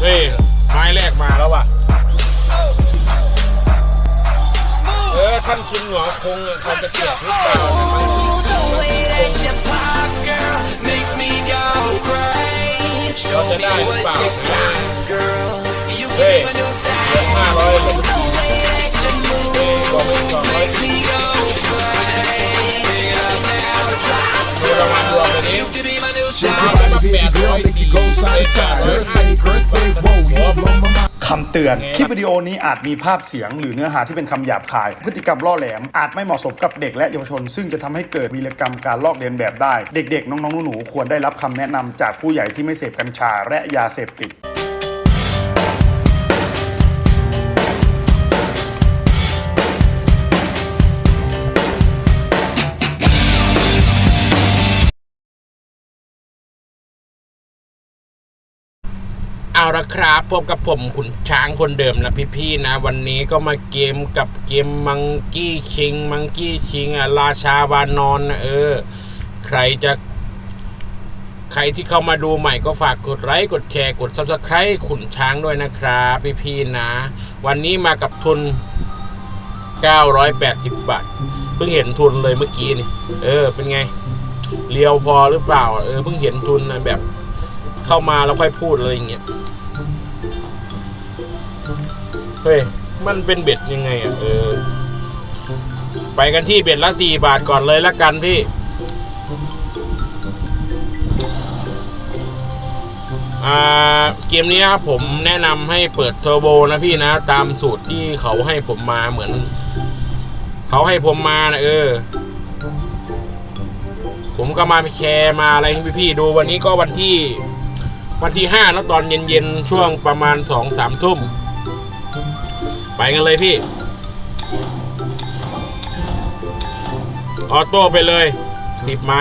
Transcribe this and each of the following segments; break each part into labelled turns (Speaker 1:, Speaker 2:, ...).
Speaker 1: เฮ้ยไม้แรกมาแล้วว่ะ เออท่านชุนหัวคงเขาจะเกลียดหรือเปล่า
Speaker 2: เราจะได้หรือเปล่า
Speaker 1: เฮ้ยห้าร้อยก็ไม่สองร้อยเรามา
Speaker 2: ดูอันนี้
Speaker 1: เราได้มาแปดร้อยสี่ร้อยห้า
Speaker 3: คำเตือน คลิปวิดีโอนี้อาจมีภาพเสียง หรือเนื้อหาที่เป็นคำหยาบคาย พฤติกรรมล่อแหลม อาจไม่เหมาะสมกับเด็กและเยาวชน ซึ่งจะทำให้เกิดวีรกรรมการลอกเลียนแบบได้ เด็กๆ น้องๆหนูๆควรได้รับคำแนะนำจากผู้ใหญ่ที่ไม่เสพกัญชาและยาเสพติด
Speaker 1: เอาละครับพบกับผมขุนช้างคนเดิมนะพี่ๆนะ วันนี้ก็มาเกมกับเกมมังกี้คิงมังกี้คิงอะราชาวานอนนะเออ ใครจะใครที่เข้ามาดูใหม่ก็ฝากกดไลค์กดแชร์กด subscribe ขุนช้างด้วยนะครับพี่ๆนะ วันนี้มากับทุน 980 บาทเพิ่งเห็นทุนเลยเมื่อกี้นี่เออ เป็นไงเลียวพอหรือเปล่า เออเพิ่งเห็นทุนนะแบบ เข้ามาแล้วค่อยพูดอะไรอย่างเงี้ยเฮ้ยมันเป็นเบ็ดยังไงอะเออ ไปกันที่เบ็ดละสี่บาทก่อนเลยละกันพี่อ่าเกมนี้ครับผมแนะนำให้เปิดเทอร์โบนะพี่นะ ตามสูตรที่เขาให้ผมมาเหมือน เขาให้ผมมานะเออ ผมก็มาแชร์มาอะไรให้พี่ๆดูวันนี้ก็วันที่ วันที่ห้าแล้วตอนเย็นๆ ช่วงประมาณสองสามทุ่ม ไปกันเลยพี่ ออโต้ไปเลยสิบไม้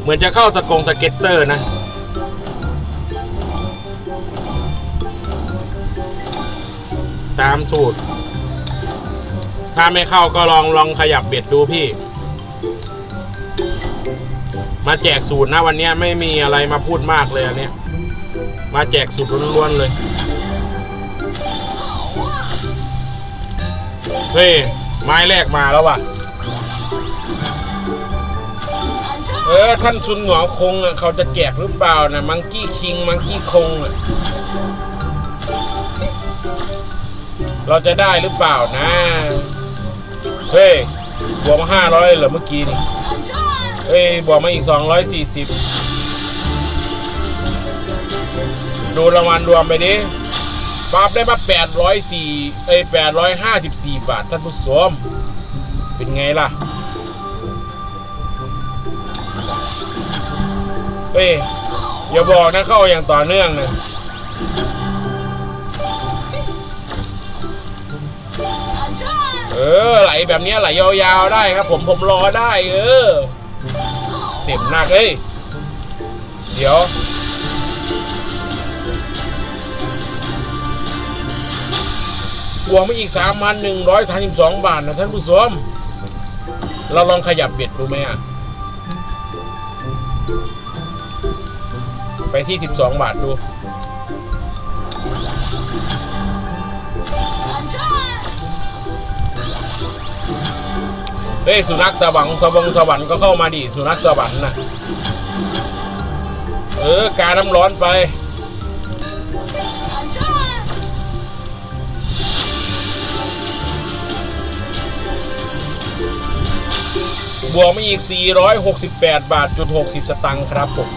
Speaker 1: เหมือนจะเข้าสกงสเก็ตเตอร์นะตามสูตร ถ้าไม่เข้าก็ลองลองขยับเบ็ดดูพี่ มาแจกสูตรนะวันนี้ไม่มีอะไรมาพูดมากเลยอันเนี้ยมาแจกสูตรล้วนๆเลย เฮ้ย ไม้แรกมาแล้วว่ะ เออ ท่านซุนหงอคงเขาจะแจกหรือเปล่านะมังกี้คิง มังกี้คงอะเราจะได้หรือเปล่านะ เฮ้ยบวกมาห้าร้อยเลยเหรอเมื่อกี้นี่ เอ้ยบวกมาอีก 240 ดูรางวัลรวมไปดิปั๊บได้มา804เอ้ย854 บาท ท่านผู้ชมเป็นไงล่ะ เฮ้ย อย่าบอกนะเข้าอย่างต่อเนื่องนะเออ ไหลแบบนี้ไหลยาวๆได้ครับ ผมผมรอได้ เออ เต็มหนักเอ้ย เดี๋ยว บวกมาอีกสามพันหนึ่งร้อยสามสิบสองบาทนะท่านผู้ชม เราลองขยับเบ็ดดูไหมอะ ไปที่สิบสองบาทดู เฮ้ยสุนัขสวรรค์สวงสวรรค์ก็เข้ามาดิสุนัขสวรรค์นะเออกาน้ำร้อนไปบวกมาอีก 468 บาทจุด60 สตังค์ครับผม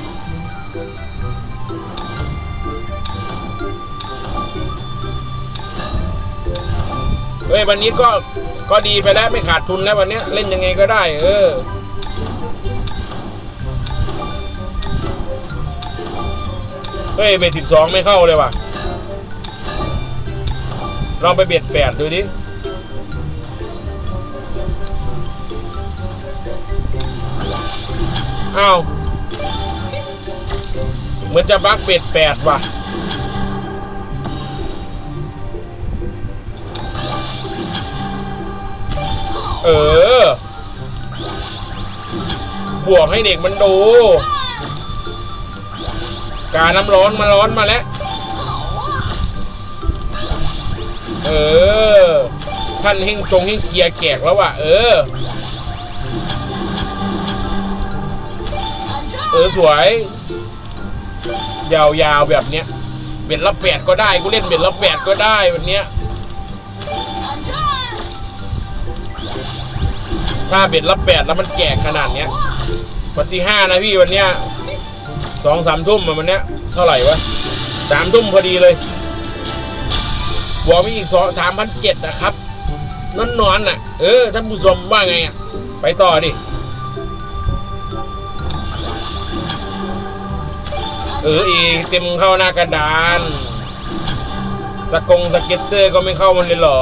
Speaker 1: เฮ้ยวันนี้ก็ ก็ดีไปแล้วไม่ขาดทุนแล้ววันนี้เล่นยังไงก็ได้ เออเฮ้ยเบ็ดสิบสองไม่เข้าเลยว่ะลองไปเบ็ดแปดดูดิอ้าวเหมือนจะบักเบ็ดแปดว่ะ เออ บวกให้เด็กมันดู การน้ำร้อนมาร้อนมาแล้ว เออ ท่านเฮงจงเฮงเกียร์แกกแล้วว่ะ เออ เออ สวย ยาวๆแบบเนี้ยเบ็ดละแปดก็ได้ กูเล่นเบ็ดละแปดก็ได้วันเนี้ย ถ้าเบ็ดละแปดแล้วมันแก่ขนาดเนี้ยวันที่ห้านะพี่วันเนี้ยสองสามทุ่มอะวันเนี้ยเท่าไหร่วะสามทุ่มพอดีเลยบวกไปอีกสองสามพันเจ็ดนะครับนอนนอนๆน่ะ เออท่านผู้ชมว่าไงอะ ไปต่อดิเออเองเต็มเข้าหน้ากระดาน สกงสเก็ตเตอร์ก็ไม่เข้ามันเลยเหรอ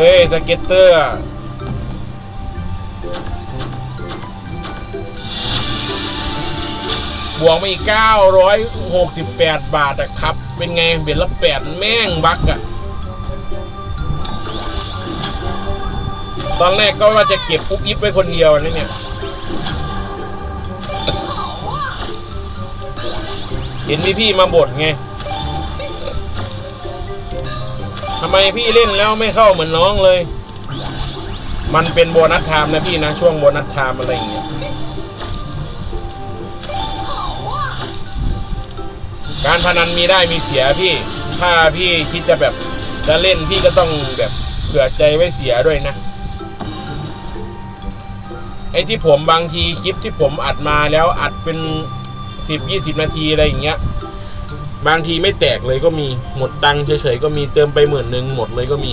Speaker 1: ฮ้ยสเก็ตเตอร์บวกมาอีก 968 บาทอะครับ เป็นไงเบ็ดละแปดแม่งบักอะตอนแรกก็ว่าจะเก็บอุ๊บอิบไว้คนเดียวนะเนี่ยเห็นพี่พี่มาบ่นไง ทำไมพี่เล่นแล้วไม่เข้าเหมือนน้องเลย มันเป็นโบนัสไทม์นะพี่นะ ช่วงโบนัสไทม์อะไรอย่างเงี้ย การพนันมีได้มีเสียพี่ ถ้าพี่คิดจะแบบจะเล่นพี่ก็ต้องแบบเผื่อใจไว้เสียด้วยนะไอ้ที่ผมบางทีคลิปที่ผมอัดมาแล้วอัดเป็นสิบยี่สิบนาทีอะไรอย่างเงี้ย บางทีไม่แตกเลยก็มี หมดตังค์เฉยๆก็มีเติมไปหมื่นหนึ่งหมดเลยก็มี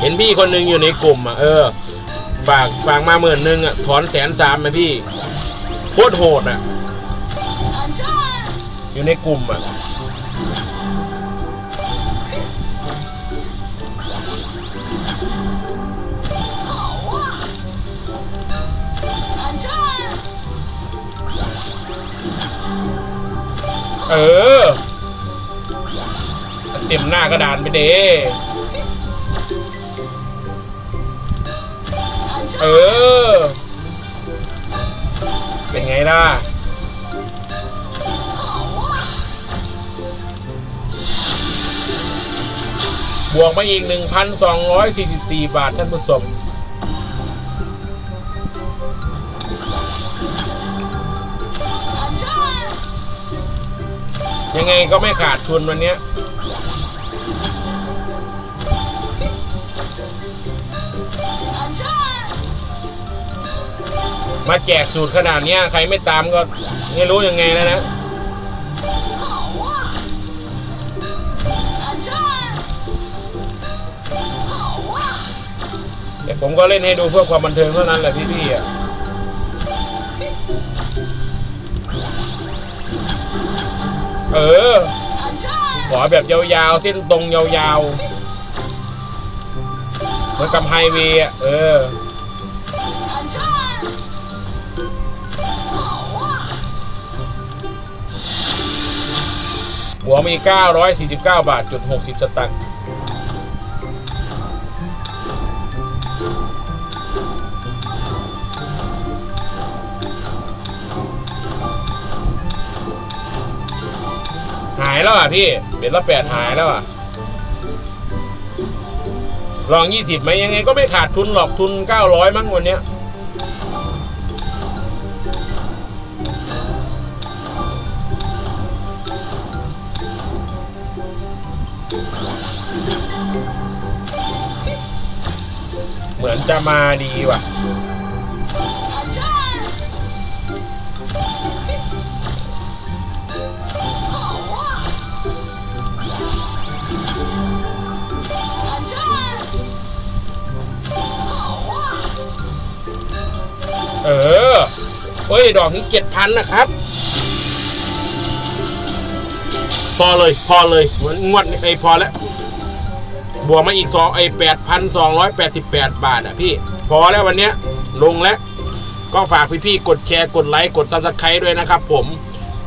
Speaker 1: เห็นพี่คนหนึ่งอยู่ในกลุ่มอะเออ ฝากฝากมาหมื่นหนึ่งอะถอนแสนสามมาพี่โคตรโหดอะ อยู่ในกลุ่มอะ เออ เต็มหน้ากระดานไปเด้เออ เป็นไงล่ะ บวกมาอีก 1,244 บาทท่านผู้ชม ยังไงก็ไม่ขาดทุนวันนี้มาแจกสูตรขนาดนี้ใครไม่ตามก็ไม่รู้ยังไงแล้วนะ แต่ผมก็เล่นให้ดูเพื่อความบันเทิงเท่านั้นแหละพี่ๆอะ เออ ขอแบบยาวๆ เส้นตรงยาวๆเหมือนกับไฮเวย์อะเออ หัวมี 949 บาทจุด60 สตังค์ แล้วอะพี่เบ็ดละแปดหายแล้วอะ ลอง20ไหมยังไงก็ไม่ขาดทุนหรอกทุน900มั้งวันเนี้ยเหมือนจะมาดีว่ะ เออเฮ้ย ดอกนี้เจ็ดพันนะครับ พอเลยพอเลยเหมือนงวดไอ้พอแล้ว บวกมาอีกสองไอ้แปดพันสองร้อยแปดสิบแปดบาทอะพี่ พอแล้ววันเนี้ย ลงแล้ว ก็ฝากพี่ๆกดแชร์กดไลค์กดซับสไครต์ด้วยนะครับผม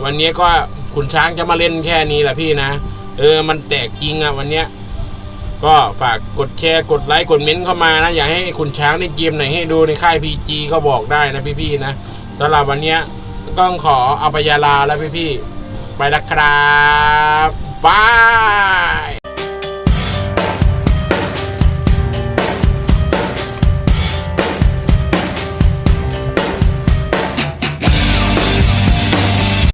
Speaker 1: วันนี้ก็ขุนช้างจะมาเล่นแค่นี้แหละพี่นะ เออมันแตกจริงอะวันเนี้ย ก็ฝากกดแชร์กดไลค์กดเม้นต์เข้ามานะ อยากให้คุณช้างในเกมไหนให้ดูในค่าย PG ก็บอกได้นะพี่ๆนะสำหรับวันนี้ต้องขอเอาไปยาลาแล้วพี่ๆไปแล้วครับบาย